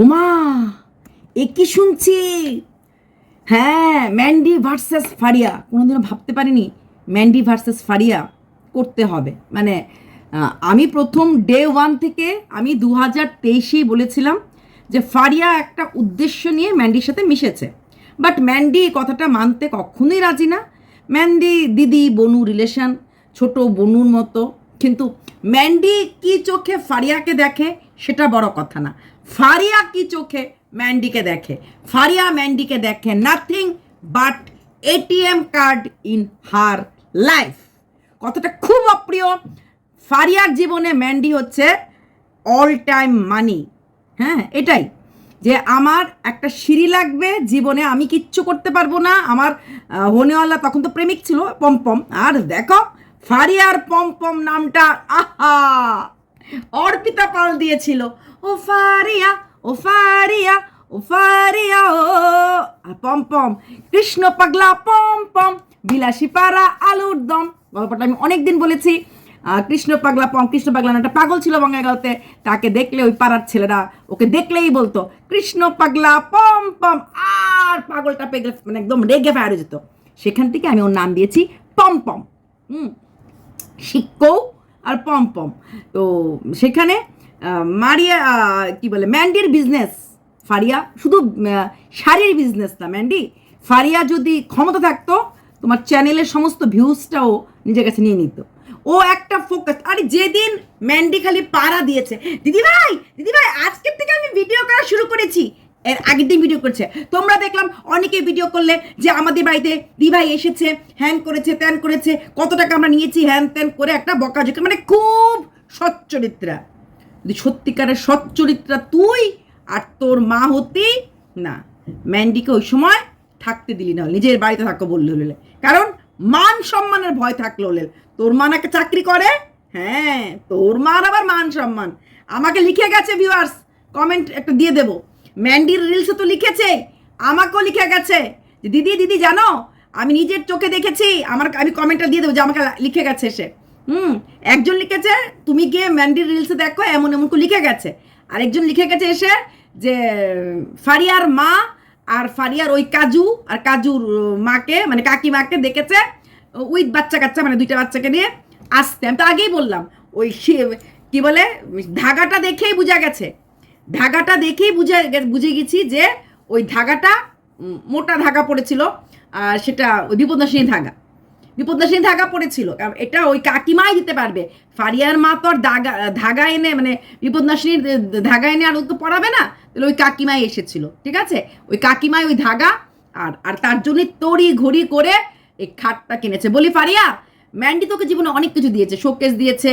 ওমা, এ কি শুনছি? হ্যাঁ ম্যান্ডি ভার্সেস ফারিয়া। কোনোদিনও ভাবতে পারিনি, ম্যান্ডি ভার্সেস ফারিয়া করতে হবে। মানে আমি প্রথম ডে ওয়ান থেকে আমি দু হাজার তেইশেই বলেছিলাম যে ফারিয়া একটা উদ্দেশ্য নিয়ে ম্যান্ডির সাথে মিশেছে। বাট ম্যান্ডি কথাটা মানতে কখনোই রাজি না। ম্যান্ডি দিদি, বনু রিলেশন, ছোট বনুর মতো। কিন্তু ম্যান্ডি কি চোখে ফারিয়াকে দেখে সেটা বড় কথা না। ফারিয়া কি চোখে? ম্যান্ডিকে দেখে। ফারিয়া ম্যান্ডিকে দেখে nothing but ATM card in her life কথাটা খুব অপ্রিয়। ফারিয়ার জীবনে ম্যান্ডি হচ্ছে অল টাইম মানি হ্যাঁ এটাই। যে আমার একটা সিঁড়ি লাগবে, জীবনে আমি কিচ্ছু করতে পারব না। আমার হনেওয়ালা তখন তো প্রেমিক ছিল পম্পম আর দেখো, ফারিয়ার পম্পম নামটা, আহা! অর্পিতা পাল দিয়েছিল। ও ফারিয়া ও ফারিয়া ও ফারিয়া, ও। আর পম্পম কৃষ্ণ পাগলা পম্পম বিলাসী পাড়া আলুর দম। গল্পটা আমি অনেকদিন বলেছি। কৃষ্ণ পাগলা পম, কৃষ্ণ পাগলা একটা পাগল ছিল বঙ্গাইগাঁওতে। তাকে দেখলে ওই পাড়ার ছেলেরা ওকে দেখলেই বলতো, কৃষ্ণ পাগলা পম পম। আর পাগলটা পেগলে মানে একদম রেগে ফায়ার যেত। সেখান থেকে আমি ওর নাম দিয়েছি পম পম। হুম শিক্ষৌ আর পম পম। তো সেখানে মারিয়া কি বলে, ম্যান্ডির বিজনেস ফারিয়া, শুধু শাড়ির বিজনেস না, ম্যান্ডি, ফারিয়া যদি ক্ষমতা থাকতো, তোমার চ্যানেলের সমস্ত ভিউজটাও নিজের কাছে নিয়ে নিত। ও একটা ফোকাস আরে যেদিন ম্যান্ডি খালি পাড়া দিয়েছে, দিদি ভাই দিদি ভাই, আজকের থেকে আমি ভিডিও করা শুরু করেছি। এর আগের দিন ভিডিও করছে। তোমরা দেখলাম অনেকে ভিডিও করলে যে আমাদের বাড়িতে দিভাই এসেছে হ্যান করেছে, ত্যান করেছে, কত টাকা আমরা নিয়েছি হ্যান ত্যান করে একটা বকা ঝোঁকা মানে খুব সচ্চরিত্রা। যদি সত্যিকারের সচ্চরিত্রা তুই আর তোর মা হতি না, ম্যান্ডিকে ওই সময় থাকতে দিলি না, নিজের বাড়িতে থাকো বললে হলে কারণ মান সম্মানের ভয় থাকল হলে তোর মা নাকি চাকরি করে? হ্যাঁ তোর মার আবার মান সম্মান। আমাকে লিখে গেছে ভিউয়ার্স কমেন্ট একটা দিয়ে দেবো। ম্যান্ডির রিলসে তো লিখেছে, আমাকেও লিখে গেছে। দিদি দিদি, জানো, আমি নিজের চোখে দেখেছি, আমার, আমি কমেন্টটা দিয়ে দেবো যে আমাকে লিখে গেছে সে। হুম, একজন লিখেছে, তুমি গিয়ে ম্যান্ডির রিলসে দেখো, এমন এমন করে লিখে গেছে। আরেকজন লিখে গেছে এসে যে, ফারিয়ার মা আর ফারিয়ার ওই কাজু, আর কাজুর মাকে মানে কাকিমাকে দেখেছে উইথ বাচ্চা কাচ্চা মানে দুইটা বাচ্চাকে নিয়ে আসতে। আমি তো আগেই বললাম, ওই কি বলে, ধাগাটা দেখেই বোঝা গেছে। ধাগাটা দেখেই বুঝে বুঝে গেছি যে ওই ধাগাটা মোটা ধাগা পড়েছিল, আর সেটা ওই বিপদনাশিনী ধাগা। বিপদনাশিনী ধাগা পড়েছিল এটা ওই কাকিমাই দিতে পারবে। ফারিয়ার মা তো আর দাগা, ধাগা এনে মানে বিপদনাশিনীর ধাগা এনে আর ও তো পড়াবে না, তাহলে ওই কাকিমাই এসেছিল, ঠিক আছে? ওই কাকিমাই ওই ধাগা, আর আর তার জন্যই তড়ি ঘড়ি করে এই খাটটা কিনেছে। বলি, ফারিয়া, ম্যান্ডি তোকে জীবনে অনেক কিছু দিয়েছে, শোকেস দিয়েছে,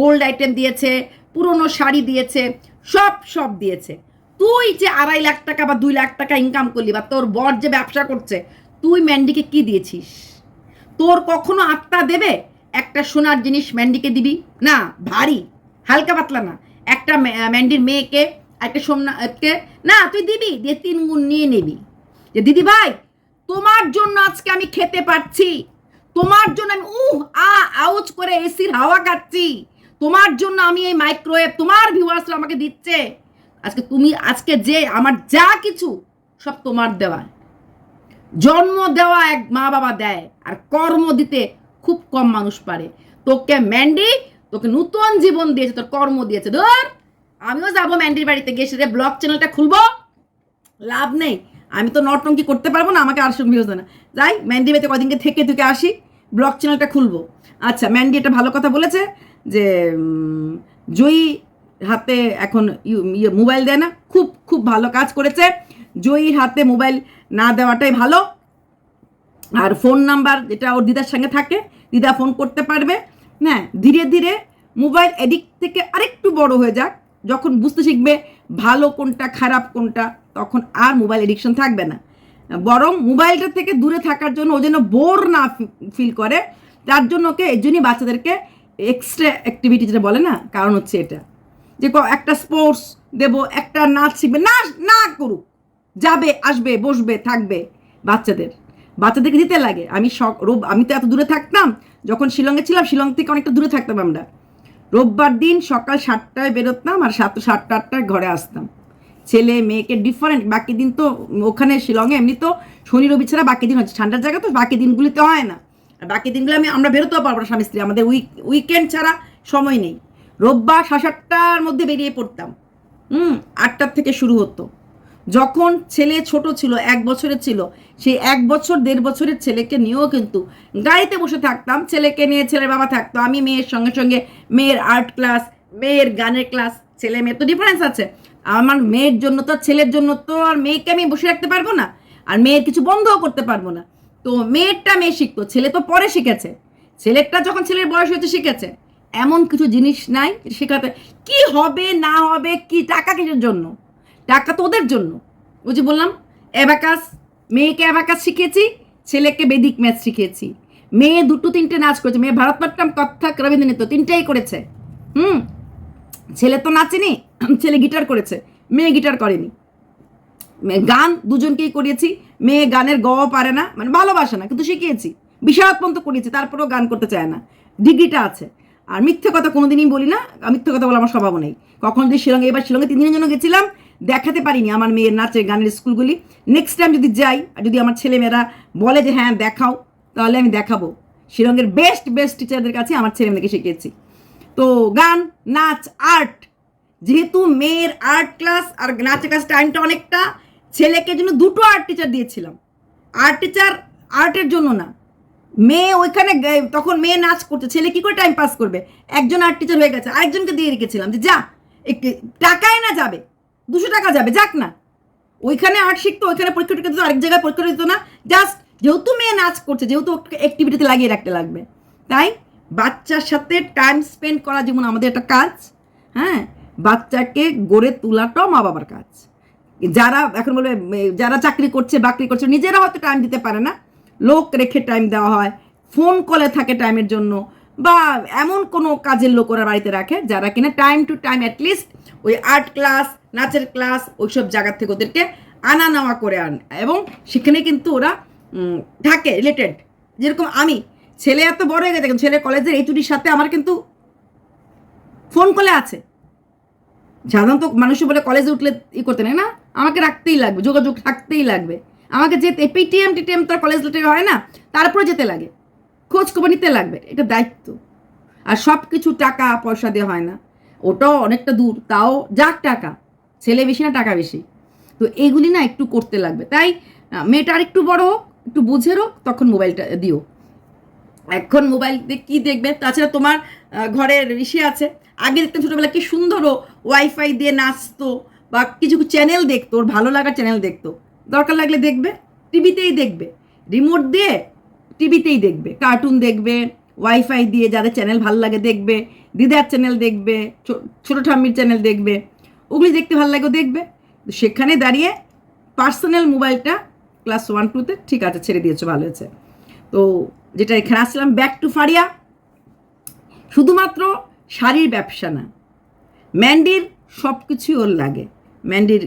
গোল্ড আইটেম দিয়েছে, পুরনো শাড়ি দিয়েছে সব সব দিয়েছে। তুই যে আড়াই লাখ টাকা বা দুই লাখ টাকা ইনকাম করলি বা তোর বর যে ব্যবসা করছে, তুই ম্যান্ডিকে কি দিয়েছিস? তোর কখনো আত্মা দেবে একটা সোনার জিনিস ম্যান্ডিকে দিবি? না, ভারী, হালকা পাতলা না। একটা ম্যা- ম্যান্ডির মেয়েকে, একটা সোনাকে না, তুই দিবি, দিয়ে তিন গুণ নিয়ে নিবি। যে, দিদি ভাই, তোমার জন্য আজকে আমি খেতে পারছি। তোমার জন্য আমি, উহ, আ আউচ করে এসির হাওয়া খাচ্ছি। তোমার জন্য আমি এই মাইক্রোওয়েভ তোমার ভিউয়ার্সরা আমাকে দিচ্ছে। আজকে তুমি, আজকে যে আমার যা কিছু সব তোমার দেওয়া। জন্ম দেওয়া এক মা বাবা দেয়, আর কর্ম দিতে খুব কম মানুষ পারে। তোকে ম্যান্ডি তোকে নতুন জীবন দিয়েছে, তোর কর্ম দিয়েছে। ধর, আমিও যাব ম্যান্ডির বাড়িতে গিয়ে সেটা ব্লগ চ্যানেলটা খুলবো। লাভ নেই, আমি তো নটঙ্কি করতে পারব না, আমাকে আর সঙ্গী হতো না। যাই ম্যান্ডি বাড়িতে কদিনকে থেকে থেকে আসি ব্লগ চ্যানেলটা খুলবো। আচ্ছা ম্যান্ডি একটা ভালো কথা বলেছে যে জয়ী হাতে এখন ইয়ে মোবাইল দেয় না, খুব খুব ভালো কাজ করেছে। জয়ীর হাতে মোবাইল না দেওয়াটাই ভালো। আর ফোন নাম্বার যেটা ওর দিদার সঙ্গে থাকে, দিদা ফোন করতে পারবে। হ্যাঁ ধীরে ধীরে মোবাইল এডিক্ট থেকে আরেকটু বড় হয়ে যাক। যখন বুঝতে শিখবে ভালো কোনটা খারাপ কোনটা, তখন আর মোবাইল এডিকশন থাকবে না। বরং মোবাইলটা থেকে দূরে থাকার জন্য ও যেন বোর না ফিল করে তার জন্য ওকে এই জন্যই বাচ্চাদেরকে এক্সট্রা অ্যাক্টিভিটি যেটা বলে না, কারণ হচ্ছে এটা। যে একটা স্পোর্টস দেব, একটা নাচ শিখবে, না না করুক। যাবে, আসবে, বসবে, থাকবে বাচ্চাদের। বাচ্চাদেরকে দিতে লাগে। আমি রোব, আমি তো এত দূরে থাকতাম, যখন শিলংয়ে ছিলাম, শিলং থেকে অনেকটা দূরে থাকতাম আমরা। রোববার দিন সকাল সাতটায় বেরোতাম আর সাত, সাতটা, আটটায় ঘরে আসতাম। ছেলে, মেয়েকে ডিফারেন্ট বাকি দিন তো ওখানে শিলংয়ে এমনি তো শনি, রবি ছাড়া বাকি দিন হচ্ছে। ঠান্ডার জায়গা তো বাকি দিনগুলিতে হয় না। বাকি দিনগুলো আমি, আমরা বেরোতেও পারব না স্বামী স্ত্রী। আমাদের উইক উইকেন্ড ছাড়া সময় নেই। রোববার সাড়ে সাতটার মধ্যে বেরিয়ে পড়তাম। হুম, আটটার থেকে শুরু হতো। যখন ছেলে ছোট ছিল, এক বছরের ছিল, সেই এক বছর, দেড় বছরের ছেলেকে নিয়েও কিন্তু গাড়িতে বসে থাকতাম। ছেলেকে নিয়ে ছেলের বাবা থাকতো, আমি মেয়ের সঙ্গে সঙ্গে, মেয়ের আর্ট ক্লাস মেয়ের গানের ক্লাস ছেলে মেয়ের তো ডিফারেন্স আছে। আমার মেয়ের জন্য তো, ছেলের জন্য তো আর মেয়েকে আমি বসে রাখতে পারব না। আর মেয়ের কিছু বন্ধও করতে পারব না। তো মেয়েরটা মেয়ে শিখতো, ছেলে তো পরে শিখেছে। ছেলেরটা যখন ছেলের বয়স হয়েছে শিখেছে। এমন কিছু জিনিস নাই শেখাতে। কি হবে, না হবে, কি টাকা কিসের জন্য? টাকা তো ওদের জন্য। ওই যে বললাম, অ্যাবাকাস, মেয়েকে অ্যাবাকাস শিখেছি ছেলেকে বেদিক ম্যাথ শিখিয়েছি। মেয়ে দুটো তিনটে নাচ করেছে। মেয়ে ভারতনাট্যম, কত্থক রবীন্দ্রনৃত্য তিনটেই করেছে। হুম? ছেলে তো নাচেনি, ছেলে গিটার করেছে। মেয়ে গিটার করেনি। গান দুজনকেই করিয়েছি। মেয়ে গানের গও পারে না মানে ভালোবাসে না, কিন্তু শিখিয়েছি। বিশারদ পর্যন্ত করিয়েছি, তারপরেও গান করতে চায় না। ডিগ্রিটা আছে। আর মিথ্যে কথা কোনোদিনই বলি না, মিথ্যে কথা বলে আমার স্বভাব নেই। কখন যদি শিলংয়ে এবার শিলংয়ে তিন দিনের জন্য গেছিলাম, দেখাতে পারিনি আমার মেয়ের নাচে গানের স্কুলগুলি। নেক্সট টাইম যদি যাই, আর যদি আমার ছেলেমেয়েরা বলে যে হ্যাঁ দেখাও, তাহলে আমি দেখাবো। শিলংয়ের বেস্ট বেস্ট টিচারদের কাছে আমার ছেলে মেয়েকে শিখিয়েছি। তো গান, নাচ আর্ট যেহেতু মেয়ের আর্ট ক্লাস আর নাচের ক্লাস টাইমটা অনেকটা ছেলেকে জন্য দুটো আর্ট টিচার দিয়েছিলাম। আর্ট টিচার আর্টের জন্য না। মেয়ে ওইখানে তখন মেয়ে নাচ করছে, ছেলে কি করে টাইম পাস করবে? একজন আর্ট টিচার হয়ে গেছে, আরেকজনকে দিয়ে রেখেছিলাম যে যা টাকায় না যাবে, দুশো টাকা যাবে, যাক না। ওইখানে আর্ট শিখতো, ওইখানে পরীক্ষা টরীক্ষা দিত, আরেক জায়গায় পরীক্ষা দিত না জাস্ট যেহেতু মেয়ে নাচ করছে, যেহেতু অ্যাক্টিভিটিতে লাগিয়ে রাখতে লাগবে। তাই বাচ্চার সাথে টাইম স্পেন্ড করা যেমন আমাদের একটা কাজ হ্যাঁ? বাচ্চাকে গড়ে তোলাটাও মা বাবার কাজ। যারা এখন বলবে যারা চাকরি করছে, বাকরি করছে, নিজেরা হয়তো টাইম দিতে পারে না। লোক রেখে টাইম দেওয়া হয় ফোন কলে থাকে টাইমের জন্য, বা এমন কোনো কাজের লোক ওরা বাড়িতে রাখে, যারা কিনা time to time at least ওই আর্ট ক্লাস নাচের ক্লাস ওইসব জায়গার থেকে ওদেরকে আনা নেওয়া করে আন। এবং সেখানে কিন্তু ওরা থাকে রিলেটেড যেরকম আমি, ছেলে এত বড় হয়ে গেছে, কিন্তু ছেলে কলেজের এইচুডির সাথে আমার কিন্তু ফোন কলে আছে। সাধারণত মানুষ বলে কলেজে উঠলে ই করতে নেই না আমাকে রাখতেই লাগবে, যোগাযোগ থাকতেই লাগবে। আমাকে যেতে পেটিএম টিটিএম তো আর কলেজ থেকে হয় না, তারপরে যেতে লাগে। খোঁজ খবর নিতে লাগবে, এটা দায়িত্ব। আর সব কিছু টাকা পয়সা দিয়ে হয় না। ওটাও অনেকটা দূর, তাও যাক টাকা, ছেলে বেশি না, টাকা বেশি। তো এইগুলি না একটু করতে লাগবে। তাই মেয়েটা আর একটু বড় হোক, একটু বুঝে হোক তখন মোবাইলটা দিও। এখন মোবাইল দিয়ে কী দেখবে? তাছাড়া তোমার ঘরের ঋষি আছে। আগে দেখতাম ছোটোবেলা কি সুন্দরও ওয়াইফাই দিয়ে নাচতো। বা কিছু চ্যানেল দেখতো, ওর ভালো লাগার চ্যানেল দেখতো। দরকার লাগলে দেখবে, টিভিতেই দেখবে। রিমোট দিয়ে টিভিতেই দেখবে কার্টুন দেখবে ওয়াইফাই দিয়ে যাদের চ্যানেল ভালো লাগে দেখবে, দিদার চ্যানেল দেখবে ছোটো ঠাম্মির চ্যানেল দেখবে, ওগুলি দেখতে ভালো লাগে দেখবে। সেখানে দাঁড়িয়ে পার্সোনাল মোবাইলটা ক্লাস ওয়ান টুতে ঠিক আছে, ছেড়ে দিয়েছ, ভালো হয়েছে। তো যেটা এখানে আসলাম ব্যাক টু ফারিয়া শুধুমাত্র শাড়ির ব্যবসা না ম্যান্ডির সব কিছুই ওর লাগে। ম্যান্ডির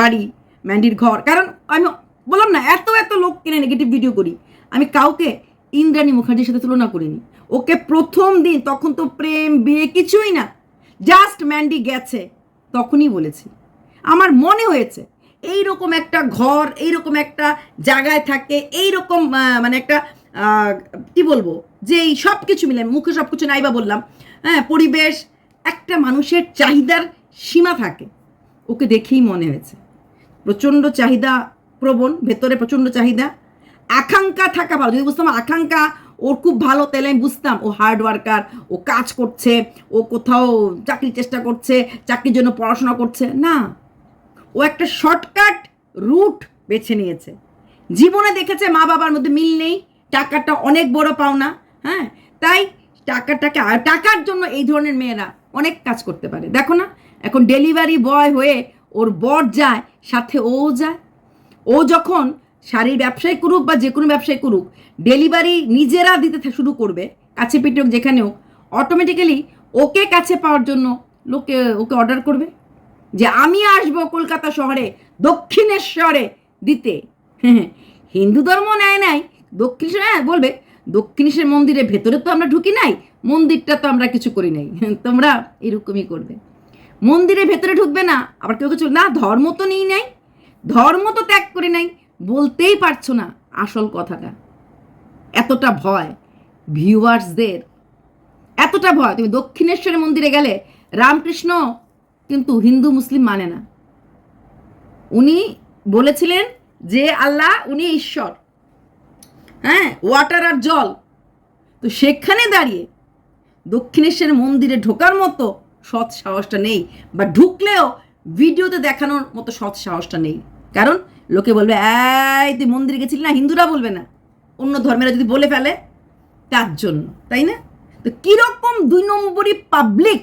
বাড়ি ম্যান্ডির ঘর। কারণ আমি বললাম না, এত এত লোক কিনে নেগেটিভ ভিডিও করি। আমি কাউকে ইন্দ্রাণী মুখার্জির সাথে তুলনা করিনি। ওকে প্রথম দিন, তখন তো প্রেম, বিয়ে কিছুই না। জাস্ট ম্যান্ডি গেছে, তখনই বলেছি। আমার মনে হয়েছে এই রকম একটা ঘর এই রকম একটা জায়গায় থাকে এই রকম মানে একটা কি বলব যে এই সব কিছু মিলে, মুখে সব কিছু নাই বা বললাম। হ্যাঁ পরিবেশ, একটা মানুষের চাহিদার সীমা থাকে। ওকে দেখেই মনে হয়েছে। প্রচণ্ড চাহিদা প্রবণ, ভেতরে প্রচণ্ড চাহিদা। আকাঙ্ক্ষা থাকা ভালো। যদি বুঝতাম আকাঙ্ক্ষা, ওর খুব ভালো, তাহলে আমি বুঝতাম, ও হার্ড ওয়ার্কার ও কাজ করছে, ও কোথাও চাকরির চেষ্টা করছে, চাকরির জন্য পড়াশোনা করছে। না। ও একটা শর্টকাট রুট বেছে নিয়েছে। জীবনে দেখেছে মা বাবার মধ্যে মিল নেই, টাকাটা অনেক বড় পাওনা হ্যাঁ? তাই টাকাটাকে টাকার জন্য এই ধরনের মেয়েরা অনেক কাজ করতে পারে। দেখো না এখন ডেলিভারি বয় হয়ে ওর বর যায়, সাথে ও যায়। ও যখন শাড়ির ব্যবসায় করুক বা যে কোনো ব্যবসায় করুক, ডেলিভারি নিজেরা দিতে শুরু করবে, কাছে পিঠে হোক, যেখানে হোক অটোমেটিক্যালি ওকে কাছে পাওয়ার জন্য লোকে, ওকে অর্ডার করবে। যে আমি আসব কলকাতা শহরে, দক্ষিণেশ্বরে দিতে। হিন্দু ধর্ম নেয় নাই, দক্ষিণেশ্বর হ্যাঁ বলবে, দক্ষিণেশ্বর মন্দিরের ভেতরে তো আমরা ঢুকি নাই, মন্দিরটা তো আমরা কিছু করি নাই। তোমরা এরকমই করবে। মন্দিরের ভেতরে ঢুকবে না। আবার কেউ কিছু না, ধর্ম তো নেই নাই। ধর্ম তো ত্যাগ করে নাই। বলতেই পারছ না আসল কথাটা। এতটা ভয় ভিউয়ার্সদের। এতটা ভয়, তুমি দক্ষিণেশ্বরের মন্দিরে গেলে রামকৃষ্ণ কিন্তু হিন্দু, মুসলিম মানে না। উনি বলেছিলেন যে আল্লাহ উনি ঈশ্বর। হ্যাঁ ওয়াটার আর জল। তো সেখানে দাঁড়িয়ে দক্ষিণেশ্বর মন্দিরে ঢোকার মতো সৎ সাহসটা নেই বা ঢুকলেও ভিডিওতে দেখানোর মতো সৎ সাহসটা নেই। কারণ লোকে বলবে, এই, তুই মন্দিরে গেছিলি না? হিন্দুরা বলবে না। অন্য ধর্মেরা যদি বলে ফেলে, তার জন্য, তাই না? তো কীরকম দুই নম্বরই পাবলিক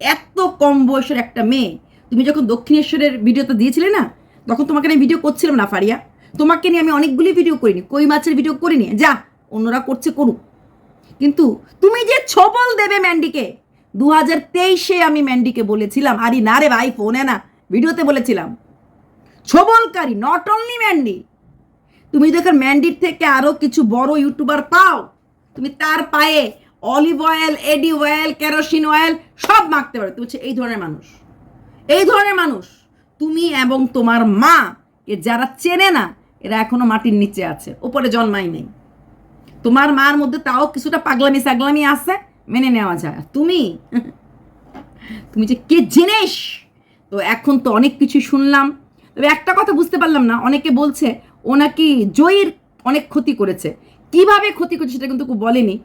এত কম বয়সের একটা মেয়ে? তুমি যখন দক্ষিণেশ্বরের ভিডিওতে দিয়েছিলে না, তখন তোমাকে আমি ভিডিও করছিলাম না, ফারিয়া? তোমাকে নিয়ে আমি অনেকগুলি ভিডিও করিনি, কই মাছের ভিডিও করিনি। যা, অন্যরা করছে করুক। কিন্তু তুমি যে ছবল দেবে ম্যান্ডিকে দু হাজার তেইশে আমি ম্যান্ডিকে বলেছিলাম, আরে না রে ভাই ফোনে না, ভিডিওতে বলেছিলাম। ছবলকারী নট অনলি ম্যান্ডি, তুমি দেখো ম্যান্ডির থেকে আরও কিছু বড় ইউটিউবার পাও। তুমি তার পায়ে অলিভ অয়েল এডি অয়েল কেরোসিন অয়েল সব মাখতে পারো। তুমি এই ধরনের মানুষ। এই ধরনের মানুষ। তুমি এবং তোমার মা, এ যারা চেনে না, এরা এখনও মাটির নিচে আছে। ওপরে জন্মাই নেই। তোমার মার মধ্যে তাও কিছুটা পাগলামি সাগলামি আছে। মেনে নেওয়া যায়। তুমি? তুমি যে কে জিনিস? তো এখন তো অনেক কিছু শুনলাম। তবে একটা কথা বুঝতে পারলাম না, অনেকে বলছে ও নাকি জয়ীর অনেক ক্ষতি করেছে। কীভাবে ক্ষতি করেছে সেটা কিন্তু কেউ বলেনি।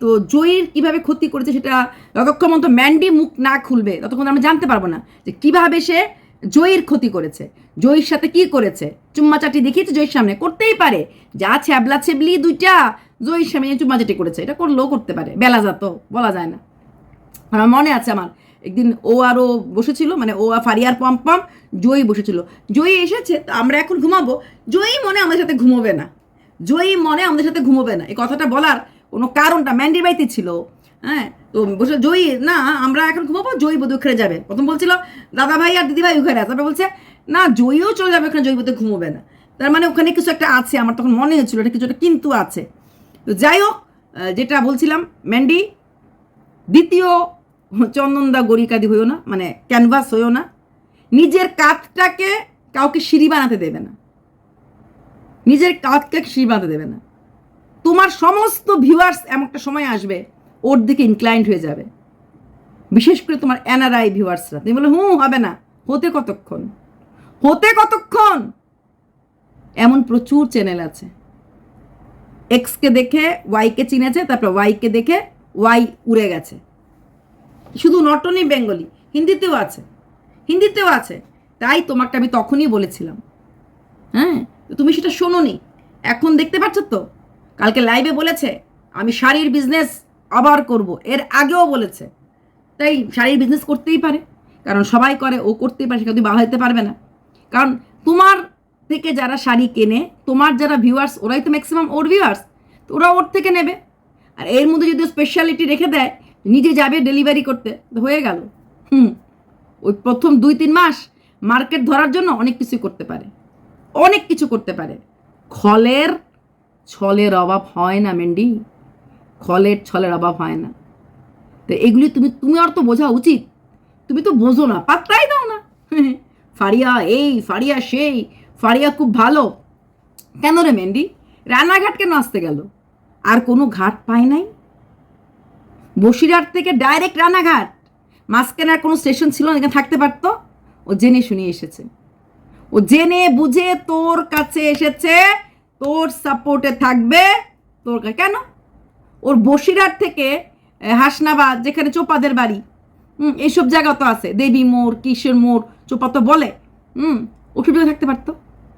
তো জয়ীর কীভাবে ক্ষতি করেছে সেটা যতক্ষণ মতো ম্যান্ডি মুখ না খুলবে, ততক্ষণ আমরা জানতে পারব না যে কীভাবে সে জয়ীর ক্ষতি করেছে। জয়ীর সাথে কি করেছে? চুম্মাচাটি দেখিয়েছে জয়ীর সামনে? করতেই পারে। যা ছ্যাবলা ছেবলি দুইটা জয়ীর সামনে চুম্মাচাটি করেছে, এটা করলেও করতে পারে, বেলা যাতো, বলা যায় না। আমার মনে আছে আমার, একদিন ও আরও বসেছিল মানে ও আর ফারিয়ার পম পম, জয়ী বসেছিল। জয়ী এসেছে, তো আমরা এখন ঘুমাবো, জয়ী মনে আমাদের সাথে ঘুমোবে না। জয়ী মনে আমাদের সাথে ঘুমোবে না। এই কথাটা বলার কোনো কারণটা ম্যান্ডির বাড়িতে ছিল হ্যাঁ? তো বসে জয়ী, না, আমরা এখন ঘুমাবো, জয়ী বোধ ওখানে যাবে। প্রথম বলছিল, দাদা ভাই আর দিদি ভাই ওখানে আছে। তারপরে বলছে, না, জয়ীও চলে যাবে ওখানে, জয়ী বোধ ঘুমোবে না। তার মানে ওখানে কিছু একটা আছে, আমার তখন মনে হচ্ছিল, এটা কিছু একটা কিন্তু আছে। তো যাই হোক যেটা বলছিলাম ম্যান্ডি দ্বিতীয় চন্দনদা গরিকাদি হইও না মানে ক্যানভাস হইও না, নিজের কাঁধটাকে কাউকে সিঁড়ি বানাতে দেবে না। নিজের কাঁধকে সিঁড়ি বানাতে দেবে না। তোমার সমস্ত ভিউয়ার্স এমন একটা সময় আসবে, ওর দিকে ইনক্লাইন্ড হয়ে যাবে। বিশেষ করে তোমার এনআরআই ভিউয়ার্সরা তুমি বলো হুম হবে না। হতে কতক্ষণ? হতে কতক্ষণ? এমন প্রচুর চ্যানেল আছে। এক্সকে দেখে ওয়াইকে চিনেছে, তারপর ওয়াইকে দেখে ওয়াই উড়ে গেছে। শুধু নট অনলি বেঙ্গলি হিন্দিতেও আছে। হিন্দিতেও আছে। তাই তোমাকে আমি তখনই বলেছিলাম। হ্যাঁ? তুমি সেটা শোনোনি। এখন দেখতে পাচ্ছ তো? কালকে লাইভে বলেছে, আমি শাড়ির বিজনেস আবার করব। এর আগেও বলেছে। তাই শাড়ির বিজনেস করতেই পারে। কারণ সবাই করে, ও করতেই পারে, সেটা তুমি বাধা দিতে পারবে না। কারণ তোমার থেকে যারা শাড়ি কেনে, তোমার যারা ভিউয়ার্স ওরাই তো ম্যাক্সিমাম ওর ভিউয়ার্স তো ওরা ওর থেকে নেবে। আর এর মধ্যে যদি স্পেশালিটি রেখে দেয়, নিজে যাবে ডেলিভারি করতে হয়ে গেল। হুম, ওই প্রথম দুই তিন মাস মার্কেট ধরার জন্য অনেক কিছু করতে পারে। অনেক কিছু করতে পারে। খলের, ছলের অভাব হয় না, মেন্ডি। খলের, ছলের অভাব হয় না। তো এগুলি তুমি তুমি আর তো বোঝা উচিত। তুমি তো বোঝো না, পাত্তাই দাও না। ফারিয়া এই, ফারিয়া সেই ফারিয়া খুব ভালো। কেন রে মেন্ডি রানাঘাট কেন আসতে গেল? আর কোনো ঘাট পায় নাই? বসিরহাট থেকে ডাইরেক্ট রানাঘাট মাঝখানে আর কোনো স্টেশন ছিল না, এখানে থাকতে পারতো? ও জেনে শুনে এসেছে। ও জেনে বুঝে তোর কাছে এসেছে, তোর সাপোর্টে থাকবে, তোর কেন? ওর বসিরহাট থেকে হাসনাবাদ, যেখানে চোপাদের বাড়ি, হুম এইসব জায়গা তো আছে। দেবী মোড়, কিশোর মোড়, চোপা তো বলে, হুম জায়গায় থাকতে পারতো?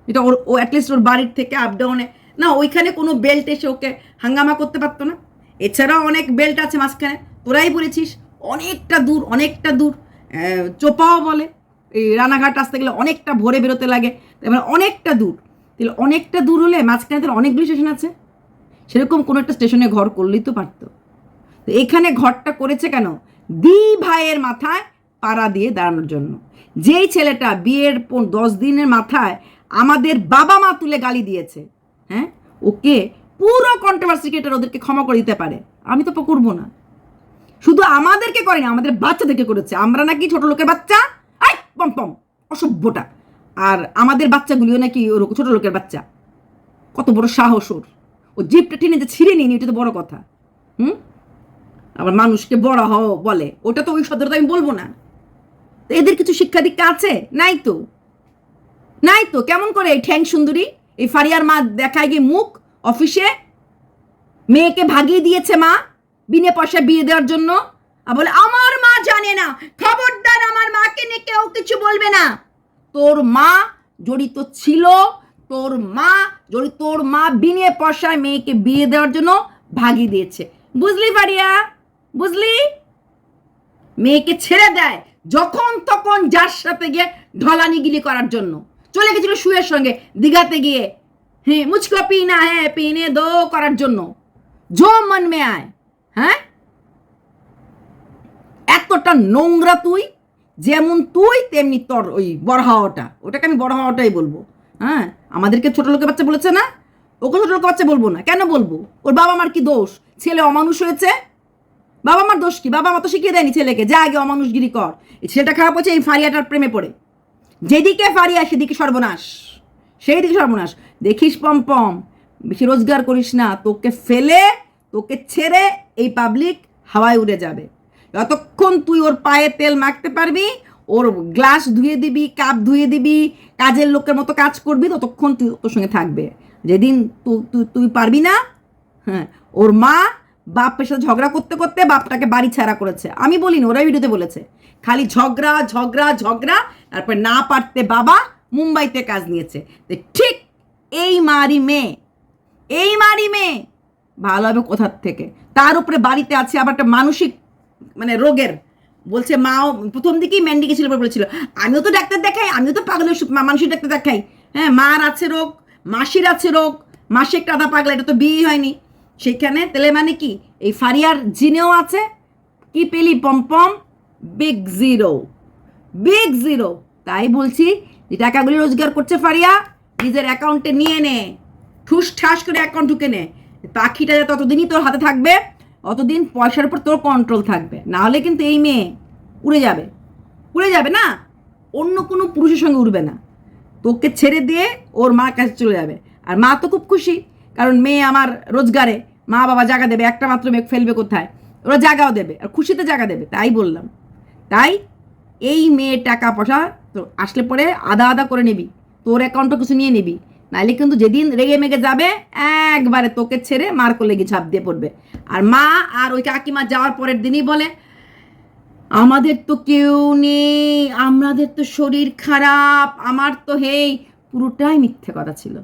এটা ওর, ও অ্যাটলিস্ট ওর বাড়ির থেকে আপ ডাউনে না, ওইখানে কোনো বেল্ট এসে ওকে হাঙ্গামা করতে পারতো না। এছাড়াও অনেক বেল্ট আছে মাঝখানে। তোরাই বলেছিস, অনেকটা দূর অনেকটা দূর। চোপাও বলে। এই রানাঘাট আসতে গেলে অনেকটা ভোরে বেরোতে লাগে। এবার অনেকটা দূর। তাহলে অনেকটা দূর হলে মাঝখানে তাহলে অনেকগুলি স্টেশন আছে। সেরকম কোনো একটা স্টেশনে ঘর করলেই তো পারতো। তো এখানে ঘরটা করেছে কেন? দি ভাইয়ের মাথায় পাড়া দিয়ে দাঁড়ানোর জন্য। যেই ছেলেটা বিয়ের দশ দিনের মাথায় আমাদের বাবা মা তুলে গালি দিয়েছে হ্যাঁ? ওকে পুরো কন্ট্রোভার্সি ক্রিয়েটার ওদেরকে ক্ষমা করে দিতে পারে। আমি তো করব না শুধু আমাদেরকে করেনি, আমাদের বাচ্চাদেরকে করেছে। আমরা নাকি ছোট লোকের বাচ্চা? আই, পম পম, অসভ্যটা। আর আমাদের বাচ্চাগুলিও নাকি ওরকম ছোট লোকের বাচ্চা। কত বড় সাহস ওর। ও জিপটা টেনে যে ছিঁড়ে নিয়ে এটা তো বড় কথা। হুম? আবার মানুষকে বড় হও বলে। ওটা তো ওই সদরটা আমি বলব না। এদের কিছু শিক্ষা দীক্ষা আছে? নাই তো। নাই তো, কেমন করে এই ঠ্যাং সুন্দরী? এই ফারিয়ার মা দেখায় গিয়ে মুখ অফিসে? মেয়েকে ভাগিয়ে দিয়েছে মা বিনে পয়সায় বিয়ে দেওয়ার জন্য। আর বলে, আমার মা জানে না। খবরদার আমার মাকে নিয়ে কেউ কিছু বলবে না। তোর মা জড়িত ছিল, তোর মা জড়িত তোর মা বিনে পয়সায় মেয়েকে বিয়ে দেওয়ার জন্য ভাগিয়ে দিয়েছে। বুঝলি ফারিয়া? বুঝলি? মেয়েকে ছেড়ে দেয় যখন তখন যার সাথে গিয়ে ঢলানিগিলি করার জন্য। চলে গেছিল শুয়ের সঙ্গে। দীঘাতে গিয়ে। হ্যাঁ মুচকো পিনা হ্যাঁ পিনে দো করার জন্য। জো মন মে আয় হ্যাঁ? এতটা নোংরা তুই, যেমন তুই, তেমনি তোর ওই বড় হাওয়াটা ওটাকে আমি বড় হাওয়াটাই বলব হ্যাঁ? আমাদেরকে ছোট লোকের বাচ্চা বলেছে না? ওকে ছোট লোকের বাচ্চা বলব না। কেন বলব? ওর বাবা মার কি দোষ? ছেলে অমানুষ হয়েছে? বাবা মার দোষ কি? বাবা মা তো শিখিয়ে দেয়নি ছেলেকে। যা আগে অমানুষগিরি কর। ছেলেটা খারাপ হচ্ছে এই ফারিয়াটার প্রেমে পড়ে। যেদিকে ফারিয়া সেদিকে সর্বনাশ। সেই দিকে সর্বনাশ। দেখিস পম পম, বেশি রোজগার করিস না, তোকে ফেলে, তোকে ছেড়ে এই পাবলিক হাওয়ায় উড়ে যাবে। যতক্ষণ তুই ওর পায়ে তেল মাখতে পারবি, ওর গ্লাস ধুয়ে দিবি কাপ ধুয়ে দিবি, কাজের লোকের মতো কাজ করবি, ততক্ষণ তুই তোর সঙ্গে থাকবে। যেদিন তু- তু- তুই পারবি না হ্যাঁ ওর মা বাপের সাথে ঝগড়া করতে করতে বাপটাকে বাড়ি ছাড়া করেছে। আমি বলিনি, ওরাই ভিডিওতে বলেছে। খালি ঝগড়া ঝগড়া ঝগড়া, তারপর না পারতে বাবা মুম্বাইতে কাজ নিয়েছে। ঠিক এই মারি মেয়ে, এই মারি মেয়ে ভালো হবে কোথার থেকে? তার উপরে বাড়িতে আছে আবার একটা মানসিক মানে রোগের। বলছে, মাও, প্রথম দিকেই ম্যান্ডি গেছিল বলেছিল, আমিও তো ডাক্তার দেখাই, আমিও তো পাগলের ওষুধ- মা- মানসিক ডাক্তার দেখাই। হ্যাঁ মার আছে রোগ, মাসির আছে রোগ, মাসে একটা আধা পাগলা, এটা তো বিয়ে হয়নি। সেখানে তেলে মানে কি? এই ফারিয়ার জিনেও আছে, কি পেলি? পম্পম বিগ জিরো বিগ জিরো তাই বলছি, যে টাকাগুলি রোজগার করছে ফারিয়া, নিজের অ্যাকাউন্টে নিয়ে নে ঠুস ঠাস করে অ্যাকাউন্ট ঢুকে নে। পাখিটা যে ততদিনই তোর হাতে থাকবে, অতদিন পয়সার উপর তোর কন্ট্রোল থাকবে। না হলে কিন্তু এই মেয়ে উড়ে যাবে। উড়ে যাবে না? অন্য কোনো পুরুষের সঙ্গে উড়বে না। তোকে ছেড়ে দিয়ে ওর মার কাছে চলে যাবে। আর মা তো খুব খুশি। কারণ মেয়ে আমার রোজগারে, মা বাবা জায়গা দেবে, একটা মাত্র মেয়ে ফেলবে কোথায়? ওরা জায়গাও দেবে, আর খুশিতে জায়গা দেবে, তাই বললাম। তাই এই মেয়ে টাকা পয়সা তো আসলে পরে আদা আদা করে নিবি, তোর অ্যাকাউন্টও কিছু নিয়ে নিবি। নাহলে কিন্তু যেদিন রেগে মেগে যাবে, একবারে তোকে ছেড়ে মার কোলে গিয়ে ঝাঁপ দিয়ে পড়বে। আর মা আর ওই কাকিমা যাওয়ার পরের দিনই বলে, আমাদের তো কেউ নেই, আমাদের তো শরীর খারাপ, আমার তো হেই। পুরোটাই মিথ্যে কথা ছিল।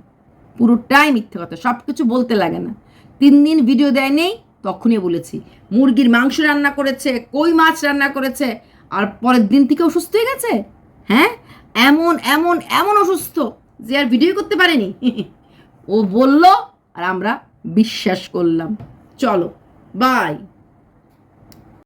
পুরোটাই মিথ্যে কথা সব কিছু বলতে লাগে না। তিন দিন ভিডিও দেয় নেই, তখনই বলেছি, মুরগির মাংস রান্না করেছে, কই মাছ রান্না করেছে, আর পরের দিন থেকে অসুস্থ হয়ে গেছে? হ্যাঁ? এমন এমন এমন অসুস্থ যে আর ভিডিও করতে পারেনি। ও বলল, আর আমরা বিশ্বাস করলাম। চলো বাই